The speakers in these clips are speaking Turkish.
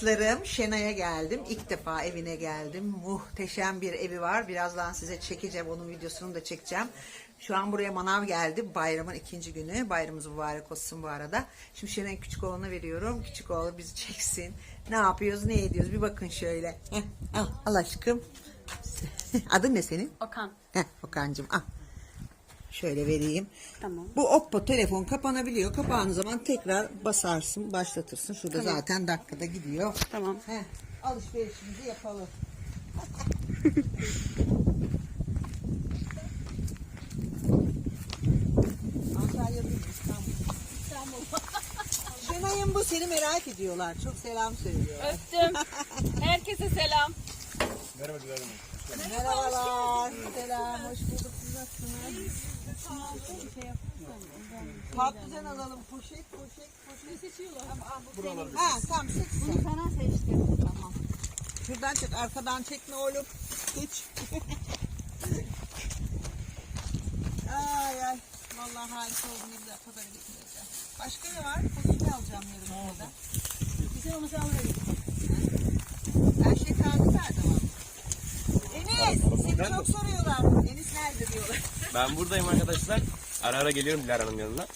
dostlarım. Şenay'a geldim. İlk defa evine geldim. Muhteşem bir evi var. Birazdan size çekeceğim. Onun videosunu da çekeceğim. Şu an buraya manav geldi. Bayramın ikinci günü. Bayramımız mübarek olsun bu arada. Şimdi Şenay'ın küçük oğluna veriyorum. Küçük oğlu bizi çeksin. Ne yapıyoruz, ne ediyoruz? Bir bakın şöyle. Heh, al, al aşkım. Adın ne senin? Okan. Heh, Okan'cığım al. Şöyle vereyim. Tamam. Bu Oppo telefon kapanabiliyor. Kapağın zaman tekrar basarsın, başlatırsın. Şurada zaten dakikada gidiyor. Tamam. Heh, alışverişimizi yapalım. Antalya değil, İstanbul. İstanbul. Şenay'ım bu seni merak ediyorlar. Çok selam söylüyor. Öptüm. Herkese selam. Merhabalar. Selam. Hoş bulduk. Nasılsınız? Patlıcan alalım. Poşet, poşet, poşet. seçiyorlar? Tamam, bu senin. Ha, tamam seç. Bunu sana seçtim. Tamam. Şuradan çek, arkadan çekme oğlum. Geç. ay ay. Vallahi harika oldu. Ne güzel kadar getireceğim. Başka ne var? Fasulye alacağım yarın orada. Güzel olmuş alırım. Her şey taze var? Seni çok soruyorlar. Enis nerede diyorlar. Ben buradayım arkadaşlar. Ara ara geliyorum Dilara Hanım yanına.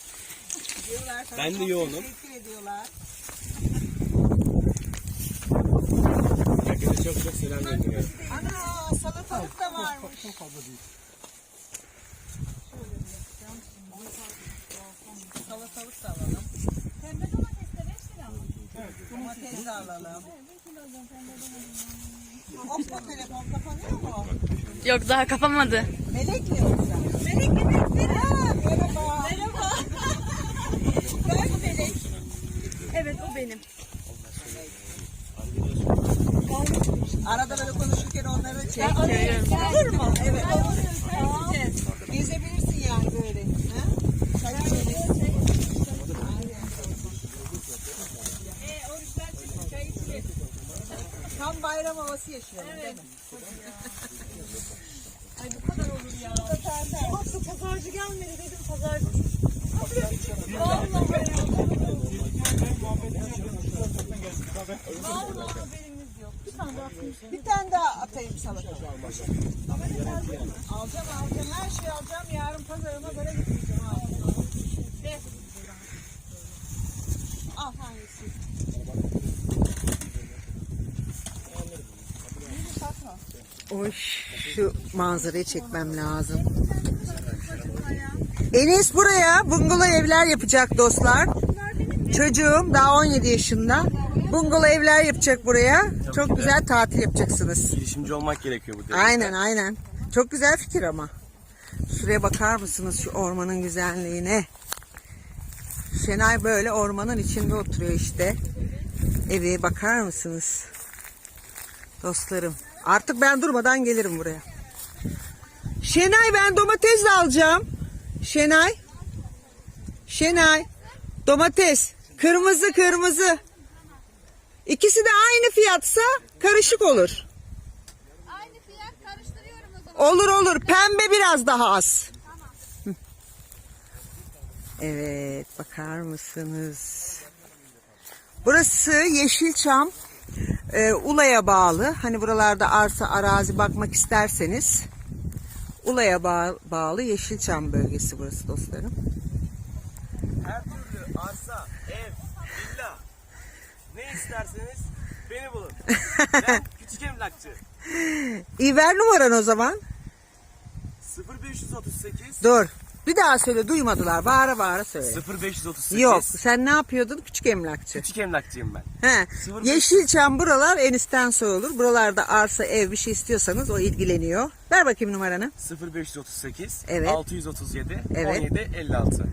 diyorlar sana Ben de çok yoğunum. Teşekkür ediyorlar. Herkese çok çok selam gönderiyorum. Ana salatalık da varmış. Salatalık da alalım. Pembe domates de 5 lira mı? Domates de alalım. Oppo telefon kapanıyor mu? Yok daha kapamadı. Melek mi yoksa? Melek Melek. Ha, merhaba. Merhaba. ben Melek. Evet o benim. Arada böyle konuşurken onları çek. Görüyorum. Olur mu? Evet. Tamam. Gezebilirsin yani böyle. Ha? Çay içelim. Tam bayram havası yaşıyorum değil mi? Ay bu kadar olur ya. Şurada pazarcı gelmedi dedim pazarcı. Vallahi ya. Vallahi haberimiz yok. Bir tane daha atayım. Bir tane daha atayım salata. Alacağım alacağım her şeyi alacağım. Yarın pazarıma böyle gideceğim. Al. De. Al hangisi? Oy şu manzarayı çekmem lazım. Enes buraya bungalov evler yapacak dostlar. Çocuğum daha 17 yaşında. Bungalov evler yapacak buraya. Çok güzel tatil yapacaksınız. Girişimci olmak gerekiyor bu devirde. Aynen aynen. Çok güzel fikir ama. Şuraya bakar mısınız şu ormanın güzelliğine? Şenay böyle ormanın içinde oturuyor işte. Evi bakar mısınız? Dostlarım. Artık ben durmadan gelirim buraya. Şenay ben domates de alacağım. Şenay. Şenay. Domates. Kırmızı kırmızı. İkisi de aynı fiyatsa karışık olur. Aynı fiyat karıştırıyorum o zaman. Olur olur. Pembe biraz daha az. Evet, bakar mısınız? Burası Yeşilçam. Ee, Ula'ya bağlı. Hani buralarda arsa arazi bakmak isterseniz Ula'ya bağ- bağlı Yeşilçam bölgesi burası dostlarım. Her türlü arsa, ev, villa ne isterseniz beni bulun. Ben küçük emlakçı. İyi ver numaran o zaman. 0538 Dur. Bir daha söyle duymadılar. Bağıra bağıra söyle. 0538 Yok sen ne yapıyordun? Küçük emlakçı. Küçük emlakçıyım ben. He. Sıfır Yeşilçam buralar enisten soyulur. Buralarda arsa, ev bir şey istiyorsanız o ilgileniyor. Ver bakayım numaranı. 0538 Evet. 637 Evet. 17 56.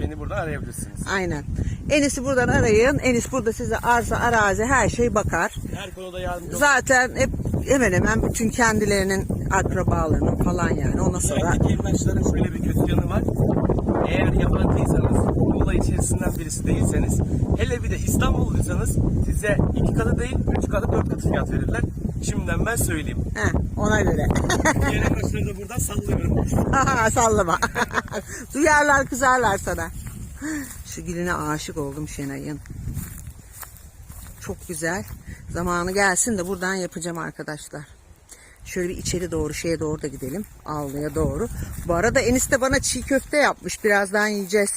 Beni buradan arayabilirsiniz. Aynen. Enis'i buradan arayın. Enis burada size arsa, arazi her şey bakar. Her konuda yardımcı Zaten hep hemen hemen bütün kendilerinin akrabalarının falan yani. Ondan sonra Özellikle emlakçıların şöyle bir kötü yanı var. Eğer yabancıysanız, Muğla içerisinden birisi değilseniz, hele bir de İstanbulluysanız size iki katı değil, üç katı, dört katı fiyat verirler. Şimdiden ben söyleyeyim. he, ona göre. Diğer emlakçıları da buradan sallıyorum. Sallama. Duyarlar kızarlar sana. Şu gülüne aşık oldum Şenay'ın. Çok güzel. Zamanı gelsin de buradan yapacağım arkadaşlar. Şöyle bir içeri doğru şeye doğru da gidelim. Avluya doğru. Bu arada Enis de bana çiğ köfte yapmış. Birazdan yiyeceğiz.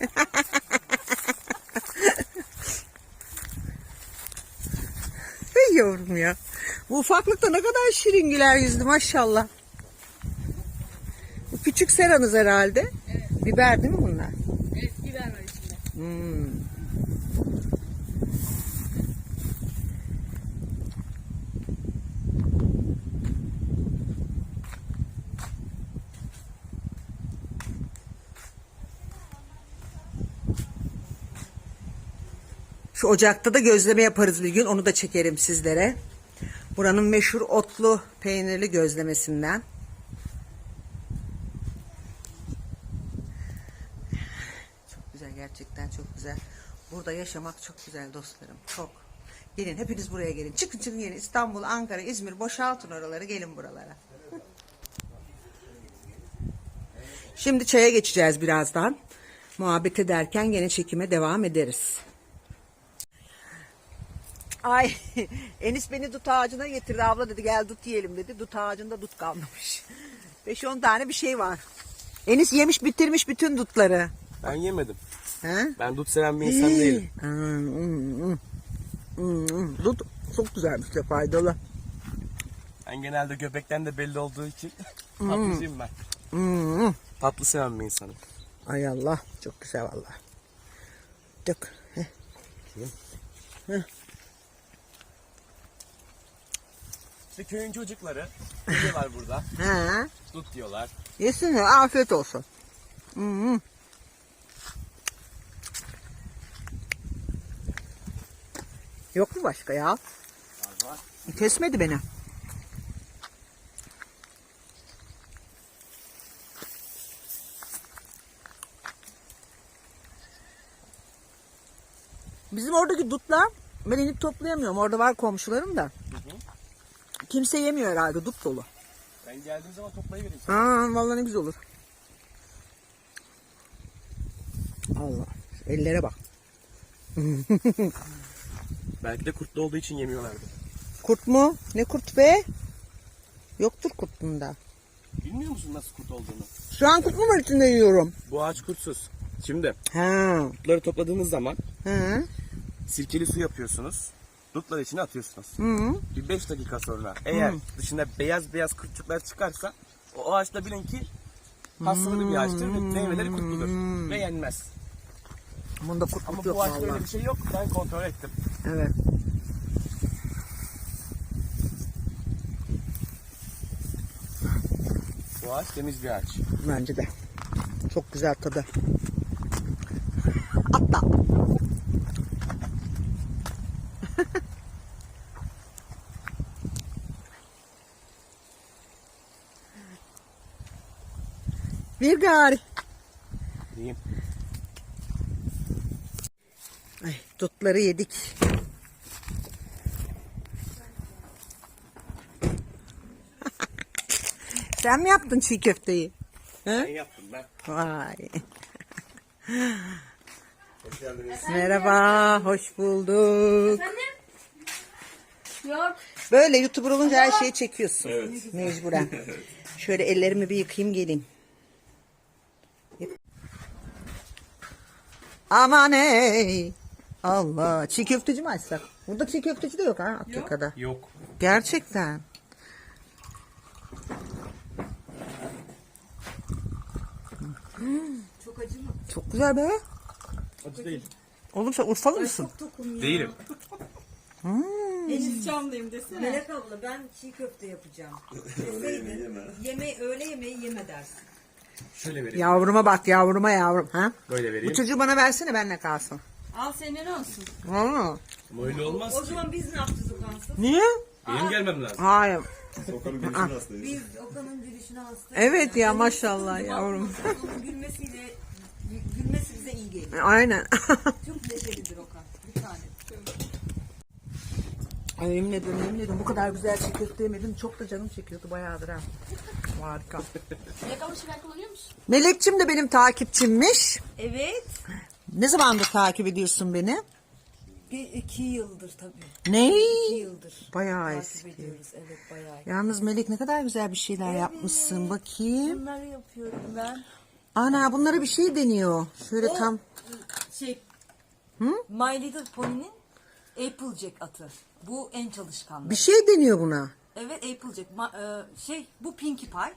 Ey yavrum ya. Bu ufaklıkta ne kadar şirin güler yüzlü maşallah. Bu küçük seranız herhalde. Biber değil mi bunlar? Evet biber var içinde. Hmm. Ocakta da gözleme yaparız bir gün. Onu da çekerim sizlere. Buranın meşhur otlu peynirli gözlemesinden. Çok güzel gerçekten çok güzel. Burada yaşamak çok güzel dostlarım. Çok. Gelin hepiniz buraya gelin. Çıkın çıkın gelin. İstanbul, Ankara, İzmir boşaltın oraları gelin buralara. Şimdi çaya geçeceğiz birazdan. Muhabbet ederken gene çekime devam ederiz. Ay Enis beni dut ağacına getirdi. Abla dedi gel dut yiyelim dedi. Dut ağacında dut kalmamış. 5-10 tane bir şey var. Enis yemiş bitirmiş bütün dutları. Ben yemedim. He? Ben dut seven bir insan değilim. Hmm, hmm, hmm. Dut çok güzelmiş de faydalı. Ben genelde göbekten de belli olduğu için tatlıcıyım ben. Tatlı seven bir insanım. Ay Allah çok güzel vallahi. Dök. Heh. İşte köyün çocukları geliyorlar burada. Ha. Dut diyorlar. Yesinler afiyet olsun. Hmm. Yok mu başka ya? Var var. Kesmedi beni. Bizim oradaki dutlar ben inip toplayamıyorum. Orada var komşularım da. Kimse yemiyor herhalde dut dolu. Ben geldiğim zaman toplayıvereyim. Aa, vallahi ne güzel olur. Allah. şu ellere bak. Belki de kurtlu olduğu için yemiyorlardı. Kurt mu? Ne kurt be? Yoktur kurt bunda. Bilmiyor musun nasıl kurt olduğunu? Şu an kurt mu var içinde yiyorum? Bu ağaç kurtsuz. Şimdi Ha. dutları topladığınız zaman Ha. sirkeli su yapıyorsunuz. Dutları içine atıyorsunuz. Hı. Bir 5 dakika sonra eğer dışında beyaz beyaz kurtçuklar çıkarsa o ağaçta bilin ki hastalıklı bir ağaçtır ve meyveleri kurtludur ve yenmez. Bunda kurt Ama yok bu ağaçta öyle bir şey yok. Ben kontrol ettim. Evet. Bu ağaç temiz bir ağaç. Bence de. Çok güzel tadı. Atla. Bir gari. Diyeyim. Ay, dutları yedik. Sen mi yaptın çiğ köfteyi? Ben yaptım ben. Vay. Merhaba, hoş bulduk. Yok. Böyle YouTuber olunca her şeyi çekiyorsun. Mecburen. Şöyle ellerimi bir yıkayayım geleyim. Aman ey. Allah. Çiğ köfteci mi açsak? Burada çiğ köfteci de yok ha Afrika'da. Yok. Gerçekten. Çok acı mı? Çok güzel be. Acı değil. Oğlum sen Urfalı mısın? Değilim. Elis Çamlıyım desene. Melek abla ben çiğ köfte yapacağım. Deseydin yeme öğle yemeği yeme dersin. Şöyle vereyim. Yavruma bak yavruma yavrum. Ha? Böyle Bu vereyim. çocuğu bana versene benle kalsın. Al senin olsun. Aa, Ama öyle olmaz O ki. zaman biz ne yapacağız Okan'sız? niye? Benim gelmem lazım. Hayır. Biz Okan'ın gülüşüne hastayız. Evet ya maşallah yavrum. Onun gülmesiyle gülmesi bize iyi geliyor. Aynen. Çok neşelidir Okan. Ay yemin ederim yemin ederim bu kadar güzel çiğ köfte yemedim. Çok da canım çekiyordu bayağıdır ha. Harika. Melek abla şeker kullanıyor musun? Melekçim de benim takipçimmiş. Evet. Ne zamandır takip ediyorsun beni? Bir iki yıldır tabii. Ne? İki yıldır. Bayağı takip eski. ediyoruz. Evet bayağı. Yalnız Melek ne kadar güzel bir şeyler yapmışsın. Bakayım. Bunları yapıyorum ben. Ana bunlara bir şey deniyor. Şöyle O- tam. Şey. My Little Pony'nin Applejack atı. Bu en çalışkanları. Bir şey deniyor buna. Evet Applejack. Ma- e, şey bu Pinkie Pie.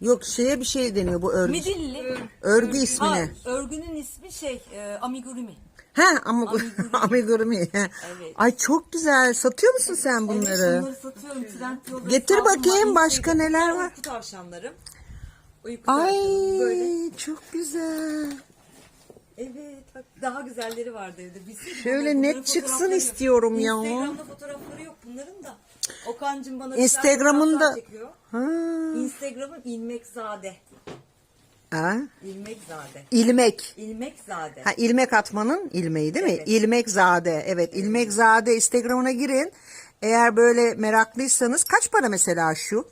Yok şeye bir şey deniyor bu örgü. Midilli. Örgü Ha, ismini. örgünün ismi şey e, amigurumi. He ama amigurumi. Ay çok güzel. Satıyor musun sen Evet, bunları? bunları satıyorum. Trendyol'da Getir hesabım var. bakayım, başka neler var? Uyku tavşanlarım. Uyku Ay tavşanım böyle. çok güzel. Evet bak daha güzelleri vardı evde. Bilseydim Şöyle net çıksın istiyorum ya. Instagram'da fotoğrafları yok bunların da. Okan'cım bana güzel fotoğraflar çekiyor. Ha. Instagram'ın İlmekzade. ha. İlmekzade. İlmek. İlmekzade. Ha ilmek atmanın ilmeği değil mi? Evet. İlmekzade. Evet, İlmekzade Instagram'ına girin. Eğer böyle meraklıysanız kaç para mesela şu?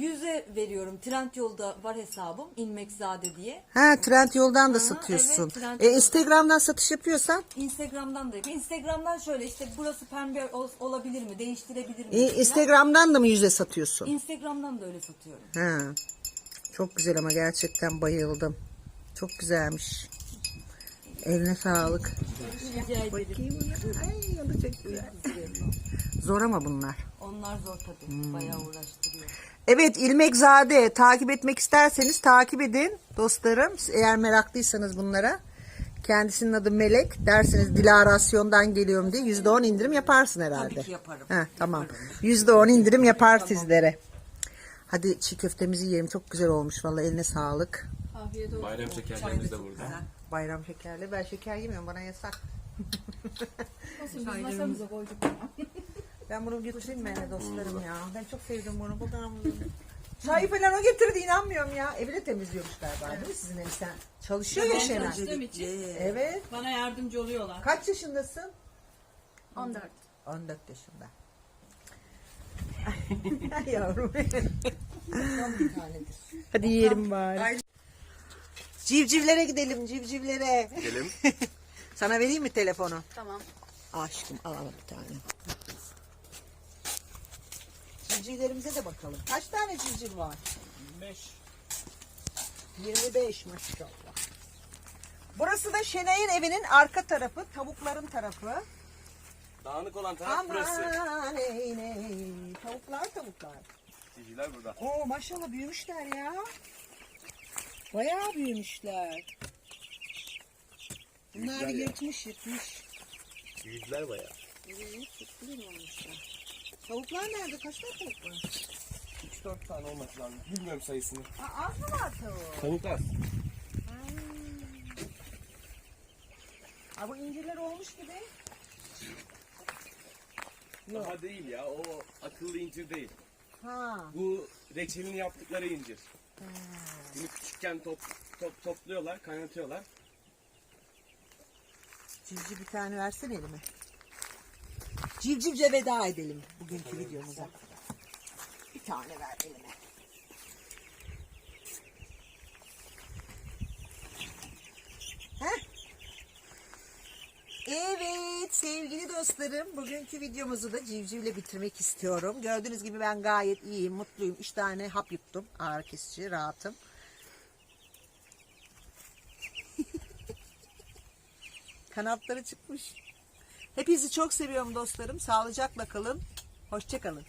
Onu yüze veriyorum. Trendyol'da var hesabım İlmekzade diye. Ha Trend yoldan da Aha, satıyorsun. evet, e, Instagram'dan satış yapıyorsan Instagram'dan da yapıyorum. Instagram'dan şöyle işte burası pembe ol- olabilir mi? Değiştirebilir mi? e, Instagram'dan da mı yüze satıyorsun? Instagram'dan da öyle satıyorum. Ha. Çok güzel ama gerçekten bayıldım. Çok güzelmiş. Eline sağlık. Rica ederim. Ay. Zor ama bunlar. Onlar zor tabii. Bayağı uğraştırıyor. Evet İlmekzade takip etmek isterseniz takip edin dostlarım. Eğer meraklıysanız bunlara. Kendisinin adı Melek. Derseniz Dilarasyon'dan geliyorum diye %10 indirim yaparsın herhalde. Tabii ki yaparım. Heh, tamam. %10 indirim yapar sizlere. Hadi çiğ köftemizi yiyelim. Çok güzel olmuş. Vallahi eline sağlık. Afiyet olsun. Bayram şekerlerimiz de burada. Bayram şekerli. Ben şeker yemiyorum. Bana yasak. Olsun biz masamıza koyduk. Ben bunu götüreyim mi dostlarım ya. Ben çok sevdim bunu. Buradan bunu. Çayı falan o getirdi inanmıyorum ya. Evi de temizliyormuş galiba değil mi sizin evi sen? Çalışıyor ya Ben Şenay. çalıştığım için Evet. bana yardımcı oluyorlar. Kaç yaşındasın? 14. 14 yaşında. Ay Yavrum. Hadi yiyelim bari. Civcivlere gidelim civcivlere. Gidelim. Sana vereyim mi telefonu? Tamam. Aşkım al al bir tane. Civcivlerimize de bakalım. Kaç tane civciv var? 5. 25 maşallah. Burası da Şenay'ın evinin arka tarafı, tavukların tarafı. Dağınık olan taraf burası. Aman ey ney. Tavuklar tavuklar. Ciciler burada. Oo maşallah büyümüşler ya. Bayağı büyümüşler. Bunlar Büyükler ya. yırtmış yırtmış. Ciciler bayağı. Evet, çok güzel olmuşlar. Tavuklar nerede? Kaç tane tavuk var? 3-4 tane olması lazım. Bilmiyorum sayısını. Aa, az mı var tavuk? Tavuk az. Aa, bu incirler olmuş gibi. Daha değil ya. O akıllı incir değil. Ha. Bu reçelini yaptıkları incir. Bunu küçükken top, top topluyorlar, kaynatıyorlar. Civciv bir tane versene elime. Civcivce veda edelim bugünkü videomuza. Bir tane ver elime. Heh. Evet sevgili dostlarım bugünkü videomuzu da civcivle bitirmek istiyorum. Gördüğünüz gibi ben gayet iyiyim, mutluyum. Üç tane hap yuttum. Ağrı kesici, rahatım. Kanatları çıkmış. Hepinizi çok seviyorum dostlarım. Sağlıcakla kalın. Hoşçakalın.